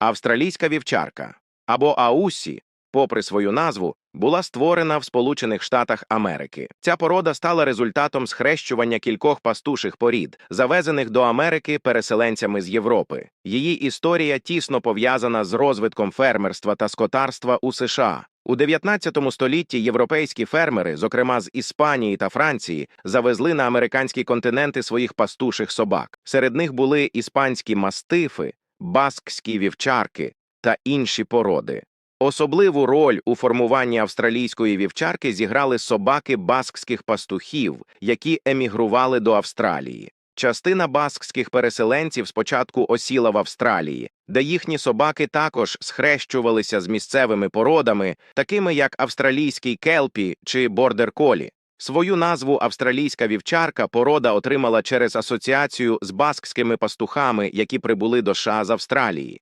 Австралійська вівчарка або Аусі, попри свою назву, була створена в Сполучених Штатах Америки. Ця порода стала результатом схрещування кількох пастуших порід, завезених до Америки переселенцями з Європи. Її історія тісно пов'язана з розвитком фермерства та скотарства у США. У 19 столітті європейські фермери, зокрема з Іспанії та Франції, завезли на американські континенти своїх пастуших собак. Серед них були іспанські мастифи, баскські вівчарки та інші породи. Особливу роль у формуванні австралійської вівчарки зіграли собаки баскських пастухів, які емігрували до Австралії. Частина баскських переселенців спочатку осіла в Австралії, де їхні собаки також схрещувалися з місцевими породами, такими як австралійський келпі чи бордер-колі. Свою назву австралійська вівчарка порода отримала через асоціацію з баскськими пастухами, які прибули до США з Австралії.